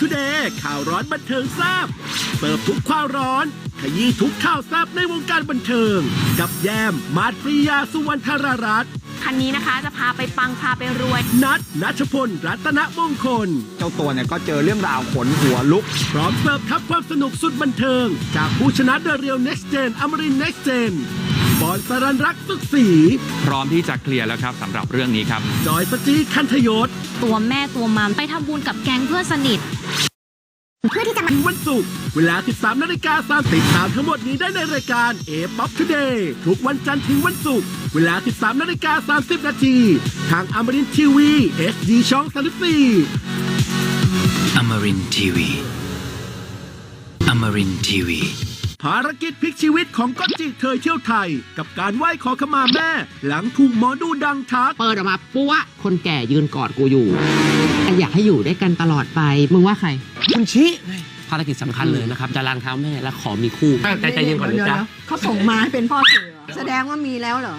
ป๊อปทูเดย์ข่าวร้อนบันเทิงแซ่บเสิร์ฟทุกข่าวร้อน ขยี้ทุกข่าวแซ่บในวงการบันเทิง กับแยม มาดปริยาสุวรรณธารารัตน์คันนี้นะคะจะพาไปปังพาไปรวย นัทนัชพล รัตนมงคล เจ้าตัวเนี่ยก็เจอเรื่องราวขนหัวลุก พร้อมเสิร์ฟทับความสนุกสุดบันเทิง จากผู้ชนะเดอะเรียลเน็กซ์เจนอมรินเน็กซ์เจนบอล สรันรักสุขศรีพร้อมที่จะเคลียร์แล้วครับสำหรับเรื่องนี้ครับ จอยสจีคันธยศตัวแม่ตัวมัมไปทำบุญกับแก๊งเพื่อนสนิทถึงวันศุกร์เวลา 13นาฬิกา3ติดตามทั้งหมดนี้ได้ในรายการ A Pop Today ทุกวันจันทร์ถึงวันศุกร์เวลา 13นาฬิกา30นาทีทางอมรินทีวี HD ช่อง 34 Amarin Tiwi. Amarin Tiwi. ภารกิจพลิกชีวิตของก๊อตจิเคยเที่ยวไทย กับการไหว้ขอขมาแม่ หลังถูกหมอดูดังทัก เปิดออกมาปุ๊วะคนแก่ยืนกอดกูอยู่แต่อยากให้อยู่ด้วยกันตลอดไป มึงว่าใคร คุณชี้ภารกิจสำคัญเลยนะครับจะล้างเท้าแม่และขอมีคู่ใจใจเย็นก่อนนะจ๊ะเขาส่งมาให้เป็นพ่อสื่อเหรอแสดงว่ามีแล้วเหรอ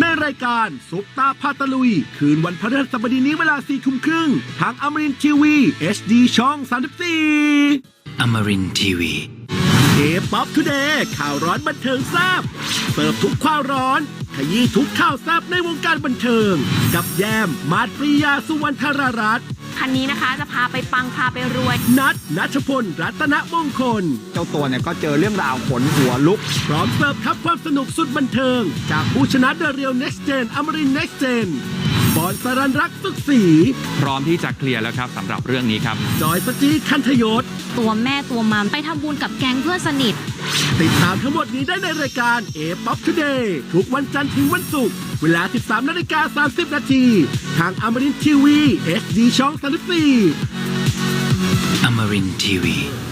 ในรายการซุปตาพาตะลุย คืนวันพฤหัสบดีนี้เวลา4ทุ่มครึ่ง ทางอมรินทีวี HD ช่อง 34 Amarin Tiwi. เอ ป๊อปทูเดย์ข่าวร้อนบันเทิงแซ่บเสิร์ฟทุกข่าวร้อน ขยี้ทุกข่าวแซ่บในวงการบันเทิง กับแยมมาดปริยาสุวรรณธารารัตน์คันนี้นะคะจะพาไปปังพาไปรวย นัทนัชพล รัตนมงคล เจ้าตัวเนี่ยก็เจอเรื่องราวขนหัวลุก พร้อมเสิร์ฟทับความสนุกสุดบันเทิง จากผู้ชนะเดอะเรียลเน็กซ์เจนอมรินเน็กซ์เจน บอลสรันรักสุขศรีพร้อมที่จะเคลียร์แล้วครับสำหรับเรื่องนี้ครับ จอยสจีคันธยศ ตัวแม่ตัวมัมไปทำบุญกับแก๊งเพื่อนสนิท ติดตามทั้งหมดนี้ได้ในรายการ A Pop Today ทุกวันจันทร์ถึงวันศุกร์เวลา 13นาฬิกา30 นาที ทางอมรินทีวี HD ช่อง 34 Amarin Tiwi. ส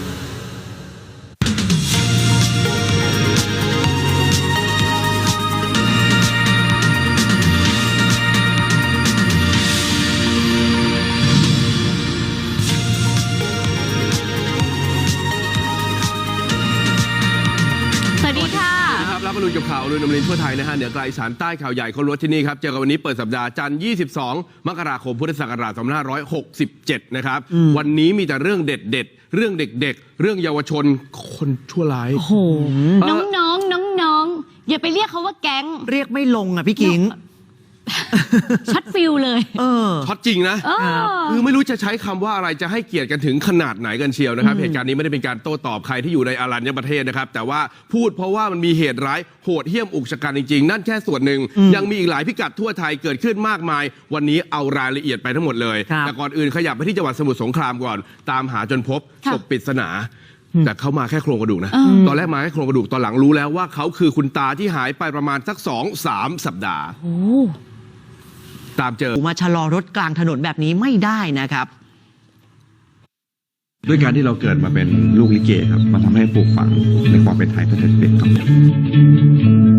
ลุยกับข่าวลุยนมรินทร์ทั่วไทยนะฮะเหนือไกลอีสานใต้ข่าวใหญ่เขารวดที่นี่ครับ เจอกันวันนี้เปิดสัปดาห์จันทร์ 22 มกราคมพุทธศักราช2567 นะครับ วันนี้มีแต่เรื่องเด็ดเด็ดๆเรื่องเด็กๆ เรื่องเยาวชนคนชั่วร้ายโอ้โหน้องน้องน้องน้องๆอย่าไปเรียกเขาว่าแก๊ง เรียกไม่ลงอะพี่กิง ชัดฟิลเลย เออ ช็อตจริงนะ เออ คือไม่รู้จะใช้คำว่าอะไรจะให้เกียรติกันถึงขนาดไหนกันเชียวนะครับ เหตุการณ์นี้ไม่ได้เป็นการโต้ตอบใครที่อยู่ในอารัญญประเทศนะครับ แต่ว่าพูดเพราะว่ามันมีเหตุร้ายโหดเหี้ยมอุกชะกันจริง ๆ นั่นแค่ส่วนหนึ่ง ยังมีอีกหลายพิกัดทั่วไทยเกิดขึ้นมากมาย วันนี้เอารายละเอียดไปทั้งหมดเลย ครับ แต่ก่อนอื่นขยับไปที่จังหวัดสมุทรสงครามก่อน ตามหาจนพบค่ะศพปริศนา แต่เขามาแค่โครงกระดูกนะตอนแรกมาแค่โครงกระดูก ตอนหลังรู้แล้วว่าเขาคือคุณตาที่หายไปประมาณสักสองสามสัปดาห์ ตามเจอ มาชะลอรถกลางถนนแบบนี้ไม่ได้นะครับ ด้วยการที่เราเกิดมาเป็นลูกลิเกครับมันทำให้ปลูกฝังในความเป็นไทยตั้งแต่เด็กครับ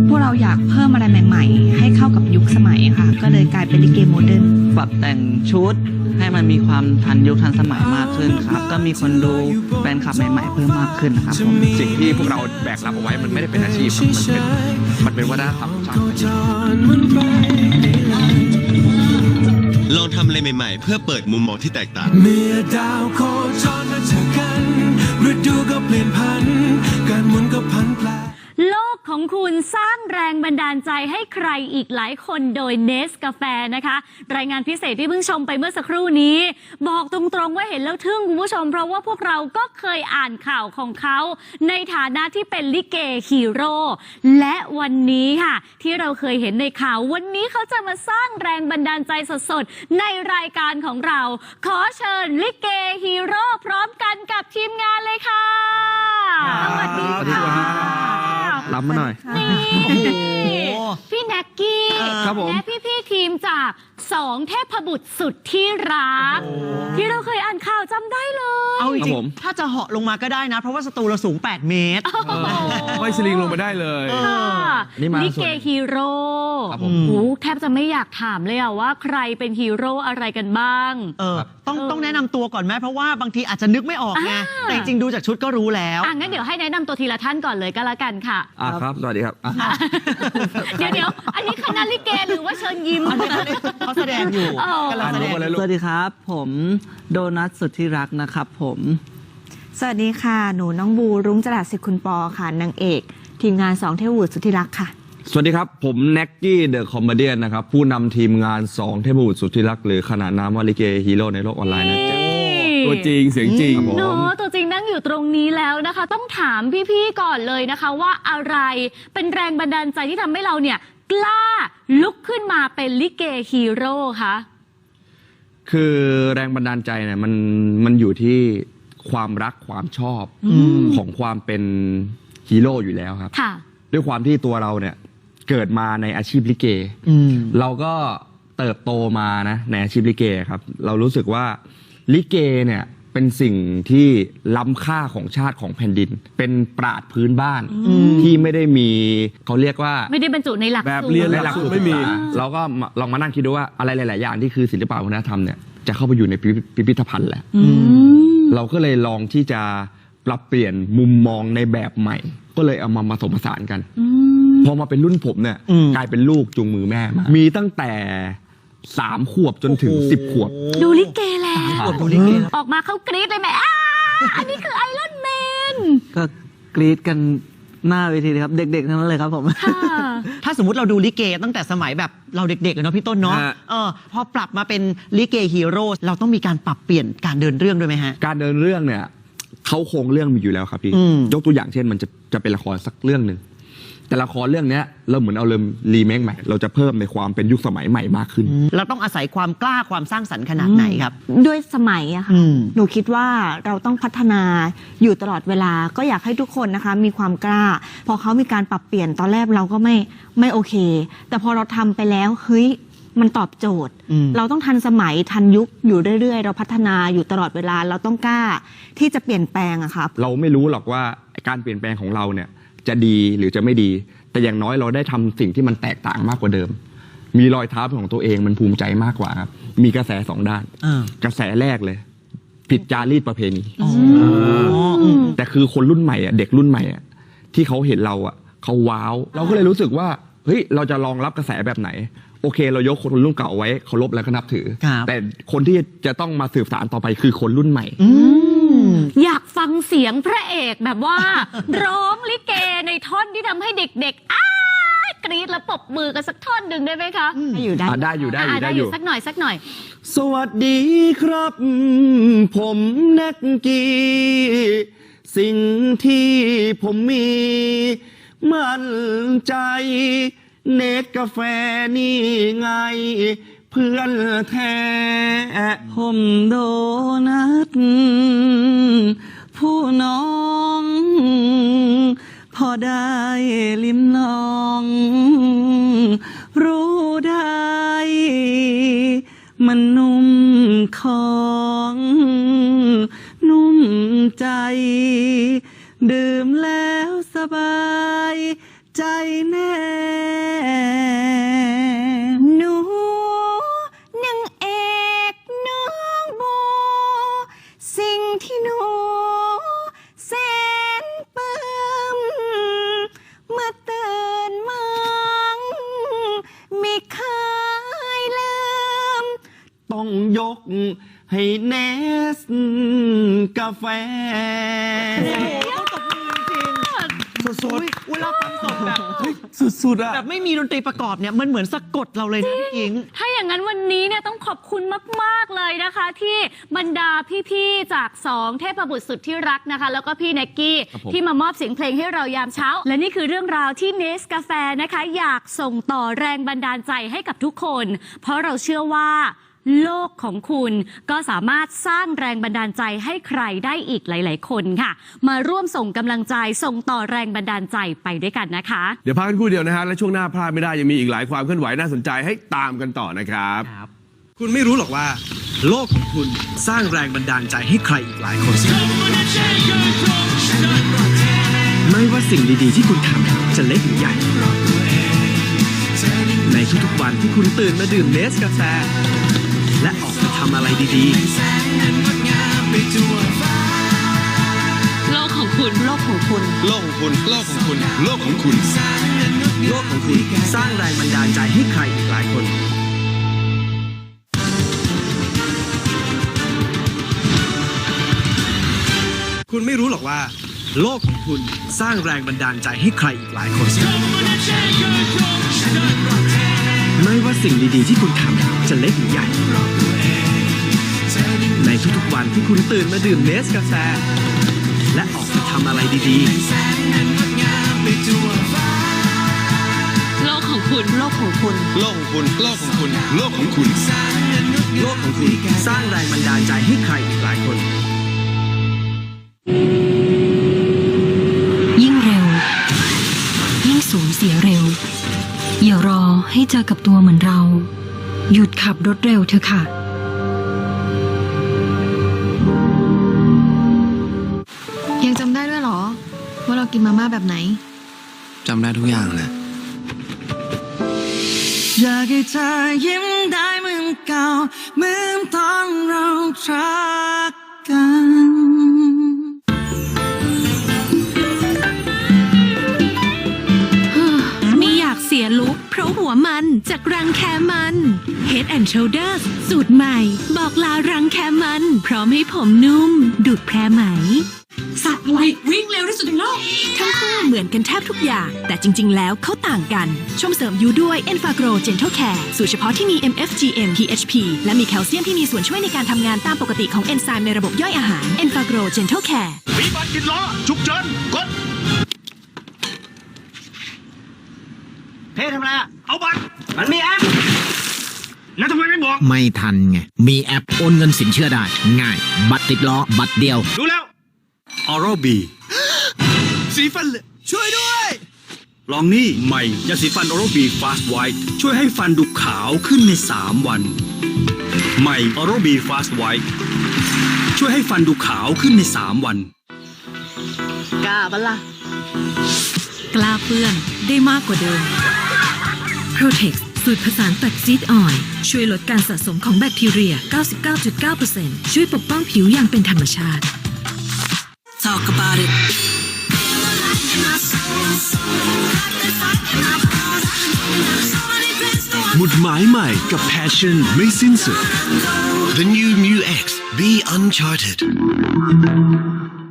พวกเราอยากเพิ่มอะไรใหม่ ๆ ให้เข้ากับยุคสมัยค่ะ ก็เลยกลายเป็นลิเกโมเดิร์น ปรับแต่งชุดให้มันมีความทันยุคทันสมัยมากขึ้นครับ ก็มีคนดูแฟนคลับใหม่ๆเพิ่มมากขึ้นนะครับผม สิ่งที่พวกเราแบกรับเอาไว้มันไม่ได้เป็นอาชีพครับมันเป็นมันเป็นวัฒนธรรมของชาติ ลองทำอะไรใหม่ๆ เพื่อเปิดมุมมองที่แตกต่าง เมื่อดาวโคจรมาเจอกันฤดูก็เปลี่ยนพัน การหมุนก็พัน ของคุณสร้างแรงบันดาลใจให้ใครอีกหลายคนโดยเนสกาแฟนะคะ รายงานพิเศษที่เพิ่งชมไปเมื่อสักครู่นี้ บอกตรงๆว่าเห็นแล้วทึ่งคุณผู้ชม เพราะว่าพวกเราก็เคยอ่านข่าวของเขา ในฐานะที่เป็นลิเกฮีโร่และวันนี้ค่ะ ที่เราเคยเห็นในข่าว วันนี้เขาจะมาสร้างแรงบันดาลใจสดๆในรายการของเรา ขอเชิญลิเกฮีโร่พร้อมกันกับทีมงานเลยค่ะสวัสดีค่ะ รับมาหน่อย นี่พี่แน็กกี้ครับผม และพี่ๆทีมจาก สองเทพบุตรสุดที่รัก ที่เราเคยอ่านข่าวจำได้เลย เอาจครัริบงผมๆถ้าจะเหาะลงมาก็ได้นะ เพราะว่าสตูเราสูง 8 เมตร ห้อยสลิงลงมาได้เลย ค่ะนี่มาลิเกฮีโร่ครับผม โอ้โหแทบจะไม่อยากถามเลยอะว่าใครเป็นฮีโร่อะไรกันบ้าง เออ ต้องเออต้องแนะนำตัวก่อนไหมเพราะว่าบางทีอาจจะนึกไม่ออกไง อ่า แต่จริงๆดูจากชุดก็รู้แล้ว อะงั้นเดี๋ยวให้แนะนำตัวทีละท่านก่อนเลยก็แล้วกันค่ะ อะครับ สวัสดีครับ เดี๋ยวเดี๋ยวอันนี้คณะลิเกหรือว่าเชิญยิ้มเอาเขาแสดงอยู่เออกำลังแสดงสวัสดีครับ ผมโดนัทสุดที่รักนะครับผม สวัสดีค่ะ หนูน้องบูรุ้งจรัสสิทธิ์คุณปอค่ะนางเอก ทีมงานสองเทพบุตรสุดที่รักค่ะ สวัสดีครับ ผมแน็กกี้เดอะคอมเมเดียนนะครับ ผู้นำทีมงาน 2 เทพบุตรสุดที่รัก หรือขนาดนามว่าลิเกฮีโร่ในโลกออนไลน์นะจ๊ะ ตัวจริงเสียงจริง ครับผม เนาะตัวจริงนั่งอยู่ตรงนี้แล้วนะคะ ต้องถามพี่ๆก่อนเลยนะคะว่าอะไรเป็นแรงบันดาลใจที่ทำให้เราเนี่ย กล้าลุกขึ้นมาเป็นลิเกฮีโร่คะคือแรงบันดาลใจเนี่ยมันมันอยู่ที่ความรักความชอบของความเป็นฮีโร่อยู่แล้วครับ ค่ะ ด้วยความที่ตัวเราเนี่ยเกิดมาในอาชีพลิเกอืมเราก็เติบโตมานะในอาชีพลิเกครับ เรารู้สึกว่าลิเกเนี่ย เป็นสิ่งที่ล้ำค่าของชาติของแผ่นดิน เป็นปราดพื้นบ้านที่ไม่ได้มีเขาเรียกว่าไม่ได้บรรจุในหลักแบบสูตรเรียน ในหลักสูตรไม่มีศึกษาเราก็มาลองมานั่งคิดดูว่าอะไรหลาย ๆ อย่างที่คือศิลปะวัฒนธรรมเนี่ยจะเข้าไปอยู่ในพิพิพิพิธภัณฑ์แหละ อืม เราก็เลยลองที่จะปรับเปลี่ยนมุมมองในแบบใหม่ ก็เลยเอามาผสมผสานกันอืมพอมาเป็นรุ่นผมเนี่ยอืม กลายเป็นลูกจูงมือแม่มา มีตั้งแต่ สามขวบจนถึงสิบขวบ ดูลิเกแล้วขวบดูลิเกแล้วออกมาเขากรี๊ดเลยไหมอ้าอันนี้คือไอรอนแมนก็กรี๊ดกันหน้าเวทีเลยครับ เด็กๆทั้งนั้นเลยครับผม ค่ะ ถ้าสมมติเราดูลิเกตั้งแต่สมัยแบบเราเด็กๆเลยเนาะพี่ต้นเนาะฮะ เออพอปรับมาเป็นลิเกฮีโร่เราต้องมีการปรับเปลี่ยนการเดินเรื่องด้วยไหมฮะ การเดินเรื่องเนี่ยเขาโครงเรื่องมีอยู่แล้วครับพี่อืม ยกตัวอย่างเช่นมันจะจะเป็นละครสักเรื่องหนึ่ง แต่ละครเรื่องเนี้ยเราเหมือนเอาเริ่มรีเมคใหม่ เราจะเพิ่มในความเป็นยุคสมัยใหม่มากขึ้น เราต้องอาศัยความกล้าความสร้างสรรค์ขนาดไหนครับ ด้วยสมัยอะค่ะ อืม หนูคิดว่าเราต้องพัฒนาอยู่ตลอดเวลา ก็อยากให้ทุกคนนะคะ มีความกล้า พอเขามีการปรับเปลี่ยนตอนแรกเราก็ไม่ไม่โอเค แต่พอเราทำไปแล้วเฮ้ยมันตอบโจทย์ อืม เราต้องทันสมัยทันยุคอยู่เรื่อยๆ เราพัฒนาอยู่ตลอดเวลาเราต้องกล้าที่จะเปลี่ยนแปลงอะครับเราไม่รู้หรอกว่าการเปลี่ยนแปลงของเราเนี่ย จะดีหรือจะไม่ดี แต่อย่างน้อยเราได้ทำสิ่งที่มันแตกต่างมากกว่าเดิม มีรอยเท้าเป็นของตัวเองมันภูมิใจมากกว่าครับมีกระแสสองด้านอ่ากระแสแรกเลย ผิดจารีตประเพณีอ๋ออืมแต่คือคนรุ่นใหม่อะเด็กรุ่นใหม่อะที่เขาเห็นเราอะเขาว้าว เราก็เลยรู้สึกว่าเฮ้ยเราจะรองรับกระแสแบบไหน โอเค เรายกคนรุ่นเก่าไว้เคารพและก็นับถือครับแต่คนที่จะต้องมาสืบสารต่อไปคือคนรุ่นใหม่ อืมอยากฟังเสียงพระเอกแบบว่า ร้องลิเกในท่อนที่ทำให้เด็กๆอ้ากรี๊ดแล้วปรบมือกันสักท่อนหนึ่งได้ไหมคะอยู่ได้อะได้อยู่ได้อยู่อะได้อยู่สักหน่อยสักหน่อย สวัสดีครับ ผมแนักกี สิ่งที่ผมมี มั่นใจ เนตกาแฟนี่ไง เพื่อนแท้ผมโดนัทผู้น้อง พอได้ลิ้มลอง รู้ได้ มันนุ่มของ นุ่มใจ ดื่มแล้วสบาย ใจแน่ ให้เนสกาแฟสดๆเวลาฟังสดแบบสุดๆอะแบบไม่มีดนตรีประกอบเนี่ยมันเหมือนสะกดเราเลยนะพี่หญิง ถ้าอย่างนั้นวันนี้เนี่ยต้องขอบคุณมาก ๆ เลยนะคะ ที่บรรดาพี่ ๆ จากสองเทพบุตรสุดที่รักนะคะ แล้วก็พี่แน็กกี้ครับผมที่มามอบเสียงเพลงให้เรายามเช้า และนี่คือเรื่องราวที่เนสกาแฟนะคะ อยากส่งต่อแรงบันดาลใจให้กับทุกคน เพราะเราเชื่อว่า โลกของคุณก็สามารถสร้างแรงบันดาลใจให้ใครได้อีกหลาย ๆ คนค่ะ มาร่วมส่งกำลังใจส่งต่อแรงบันดาลใจไปด้วยกันนะคะ เดี๋ยวพักกันครู่เดียวนะฮะและช่วงหน้าพลาดไม่ได้ยังมีอีกหลายความเคลื่อนไหวน่าสนใจให้ตามกันต่อนะครับคุณไม่รู้หรอกว่า โลกของคุณสร้างแรงบันดาลใจให้ใครอีกหลายคน ไม่ว่าสิ่งดีๆที่คุณทำจะเล็กหรือใหญ่ ในทุกๆวันที่คุณตื่นมาดื่มเนสกาแฟ และออกไปทำอะไรดีโลกของคุณโลกของคุณโลกของคุณ โลกของคุณ โลกของคุณ โลกของคุณสร้างแรงบันดาลใจให้ใครอีกหลายคน คุณไม่รู้หรอกว่า โลกของคุณสร้างแรงบันดาลใจให้ใครอีกหลายคน Come on น ไม่ว่าสิ่งดีๆที่คุณทำจะเล็กหรือใหญ่ ในทุกๆวันที่คุณตื่นมาดื่มเนสกาแฟ และออกไปทำอะไรดีๆ โลกของคุณโลกของคุณ โลกของคุณ โลกของคุณ โลกของคุณ โลกของคุณ สร้างแรงบันดาลใจให้ใครอีกหลายคน ยิ่งเร็ว ยิ่งสูญเสียเร็ว อย่ารอให้เจอกับตัวเหมือนเรา หยุดขับรถเร็วเถอะค่ะ ยังจำได้ด้วยเหรอ ว่าเรากินมาม่าแบบไหน จำได้ทุกอย่างเลยอยากให้เธอยิ้มได้เหมือนเก่า เหมือนตอนเรารัก จากรังแคมัน Head and Shoulders สูตรใหม่ บอกลารังแคมัน พร้อมให้ผมนุ่ม ดูดแพรไหม สัตว์อะไรวิ่งเร็วที่สุดในโลก ทั้งคู่เหมือนกันแทบทุกอย่าง แต่จริง ๆ แล้วเขาต่างกัน ชมเสริมยูด้วย e n f a g r o Gentle Care สูตรเฉพาะที่มี MFGM PHP และมีแคลเซียมที่มีส่วนช่วยในการทำงานตามปกติของเอนไซม์ในระบบย่อยอาหาร e n f a g r o Gentle Care มีบัตรกินล้อฉุกเฉินกดเพ่ทำอะไรอะเอาบัตร มันมีแอป แล้วทำไมไม่บอก ไม่ทันไง มีแอปโอนเงินสินเชื่อได้ ง่าย บัตรติดล้อ บัตรเดียวดูแล้วออโรบีสีฟันเหลช่วยด้วย ลองนี่ใหม่ยาสีฟันออโรบีฟาสต์ไวท์ช่วยให้ฟันดูขาวขึ้นใน 3 วัน ใหม่ออโรบีฟาสต์ไวท์ช่วยให้ฟันดูขาวขึ้นใน 3 วัน กล้าปะล่ะ กล้าเปื้อนได้มากกว่าเดิม Protex สูตรผสานแฟกซีดออยล์ช่วยลดการสะสมของแบคทีเรีย 99.9%ช่วยปกป้องผิวอย่างเป็นธรรมชาติ Talk about it หมุดหมายใหม่กับ Passion ไม่สิ้นสุด The new Mu X Be Uncharted ไอ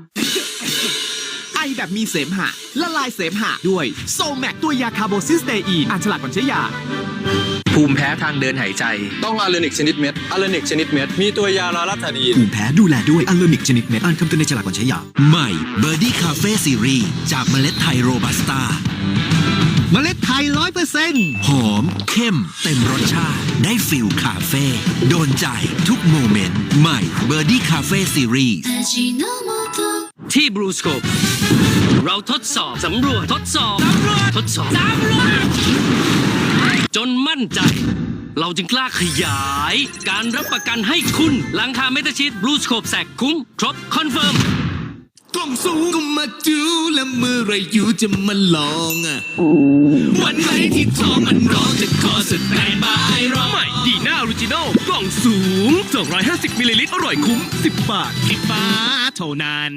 แบบมีเสมหะ ละลายเสมหะด้วยโซแมกตัวยาคาร์โบซิสเตอีนอ่านฉลากก่อนใช้ยา ภูมิแพ้ทางเดินหายใจ ต้องอาเลนิกชนิดเม็ดอาเลนิกชนิดเม็ด มีตัวยาลาลัทานีภูมิแพ้ดูแลด้วยอาเลนิกชนิดเม็ดอ่านคำเตือนในฉลากก่อนใช้ยา ใหม่ b i r d i e Cafe Series จากเมล็ดไทยโรบัสต้าเมล็ดไทยร้อยเปอร์เซ็นต์หอม เข้ม เต็มรสชาติ ได้ฟิลคาเฟ่โดนใจทุกโมเมนต์ ใหม่ b i r d i e Cafe Series ที่บรูสโคป เราทดสอบสำรวจทดสอบสำรวจทดสอบสำรวจจนมั่นใจ เราจึงกล้าขยาย การรับประกันให้คุณหลังคาเมตาชีตบลูสโคปแสกคุ้ม ครบ คอนเฟิร์มกล่องสูงก็มาจูแล้วเมื่อไรอยู่จะมาลองอะวันไหนที่ท้องมันร้องจะขอสแตนบายรอใหม่ดีน่าออ ริจินอลกล่องสูง 250 มิลลิลิตรอร่อยคุ้ม 10 บาท 10 บาทเท่านั้น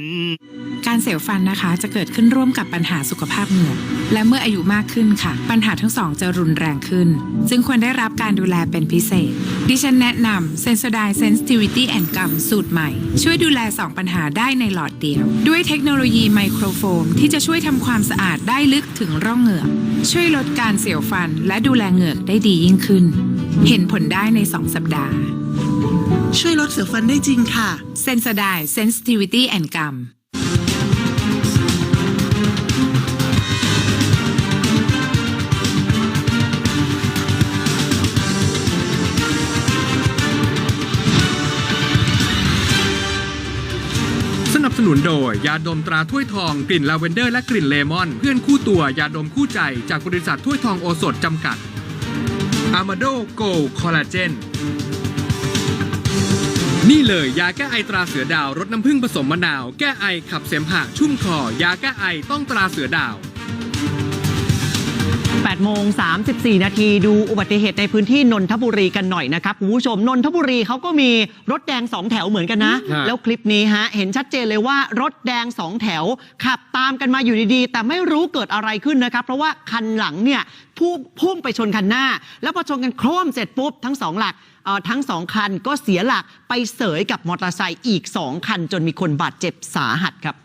การเสียวฟันนะคะจะเกิดขึ้นร่วมกับปัญหาสุขภาพเหงือกและเมื่ออายุมากขึ้นค่ะ ปัญหาทั้งสองจะรุนแรงขึ้นจึงควรได้รับการดูแลเป็นพิเศษ ดิฉันแนะนำ Sensodyne Sensitivity and Gum สูตรใหม่ ช่วยดูแล 2 ปัญหาได้ในหลอดเดียว ด้วยเทคโนโลยีไมโครโฟม ที่จะช่วยทำความสะอาดได้ลึกถึงร่องเหงือก ช่วยลดการเสียวฟันและดูแลเหงือกได้ดียิ่งขึ้น เห็นผลได้ใน 2 สัปดาห์ ช่วยลดเสียวฟันได้จริงค่ะ Sensodyne Sensitivity and Gum สนับสนุนโดย ยาดมตราถ้วยทองกลิ่นลาเวนเดอร์และกลิ่นเลมอน เพื่อนคู่ตัวยาดมคู่ใจจากบริษัทถ้วยทองโอสถจำกัด a m a d o Go Collagen นี่เลยยาแก้ไอตราเสือดาวรสน้ำผึ้งผสมมะนาว แก้ไอขับเสมหะชุ่มคอ ยาแก้ไอต้องตราเสือดาว 8โมง34 นาทีดูอุบัติเหตุในพื้นที่นนทบุรีกันหน่อยนะครับคุณผู้ชมนนทบุรีเขาก็มีรถแดงสองแถวเหมือนกันนะฮะแล้วคลิปนี้ฮะเห็นชัดเจนเลยว่ารถแดงสองแถว ขับตามกันมาอยู่ดีๆ แต่ไม่รู้เกิดอะไรขึ้นนะครับ เพราะว่าคันหลังเนี่ยพุ่งพุ่งไปชนคันหน้า แล้วพอชนกันโครมเสร็จปุ๊บทั้งสองหลักเอ่อทั้งสองคันก็เสียหลักไปเสยกับมอเตอร์ไซค์อีกสองคันจนมีคนบาดเจ็บสาหัสครับ